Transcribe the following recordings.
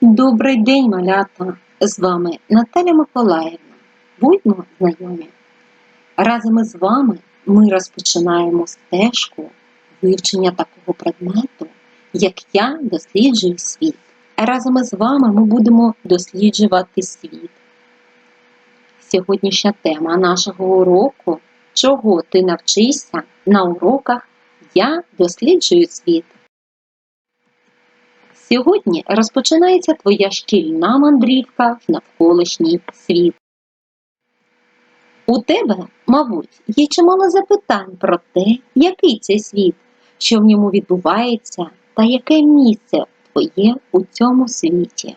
Добрий день, малята! З вами Наталя Миколаївна. Будьмо знайомі. Разом із вами ми розпочинаємо стежку вивчення такого предмету, як я досліджую світ. Разом із вами ми будемо досліджувати світ. Сьогоднішня тема нашого уроку чого ти навчишся на уроках Я досліджую світ. Сьогодні розпочинається твоя шкільна мандрівка в навколишній світ. У тебе, мабуть, є чимало запитань про те, який це світ, що в ньому відбувається та яке місце твоє у цьому світі.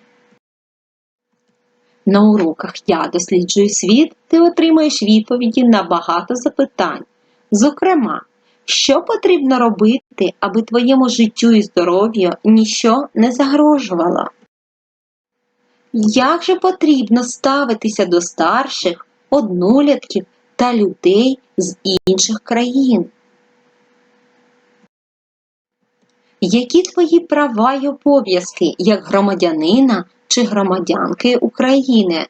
На уроках Я досліджую світ ти отримаєш відповіді на багато запитань. Зокрема, що потрібно робити, аби твоєму життю і здоров'ю ніщо не загрожувало? Як же потрібно ставитися до старших, однолітків та людей з інших країн? Які твої права й обов'язки як громадянина чи громадянки України?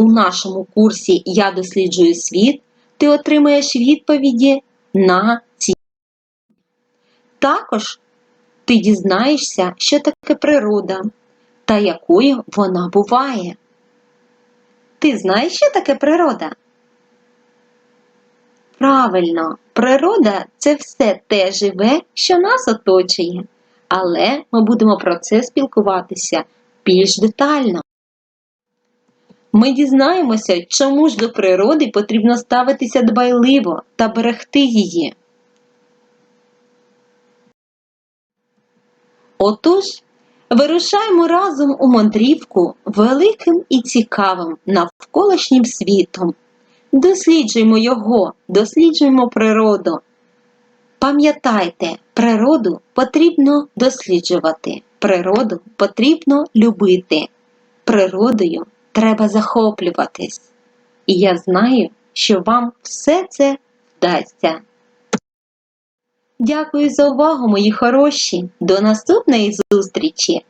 У нашому курсі Я досліджую світ ти отримаєш відповіді на ці. Також ти дізнаєшся, що таке природа та якою вона буває. Ти знаєш, що таке природа? Правильно, природа це все те живе, що нас оточує. Але ми будемо про це спілкуватися більш детально. Ми дізнаємося, чому ж до природи потрібно ставитися дбайливо та берегти її. Отож, вирушаємо разом у мандрівку великим і цікавим навколишнім світом. Досліджуємо його, досліджуємо природу. Пам'ятайте, природу потрібно досліджувати, природу потрібно любити, природою треба захоплюватись. І я знаю, що вам все це вдасться. Дякую за увагу, мої хороші. До наступної зустрічі!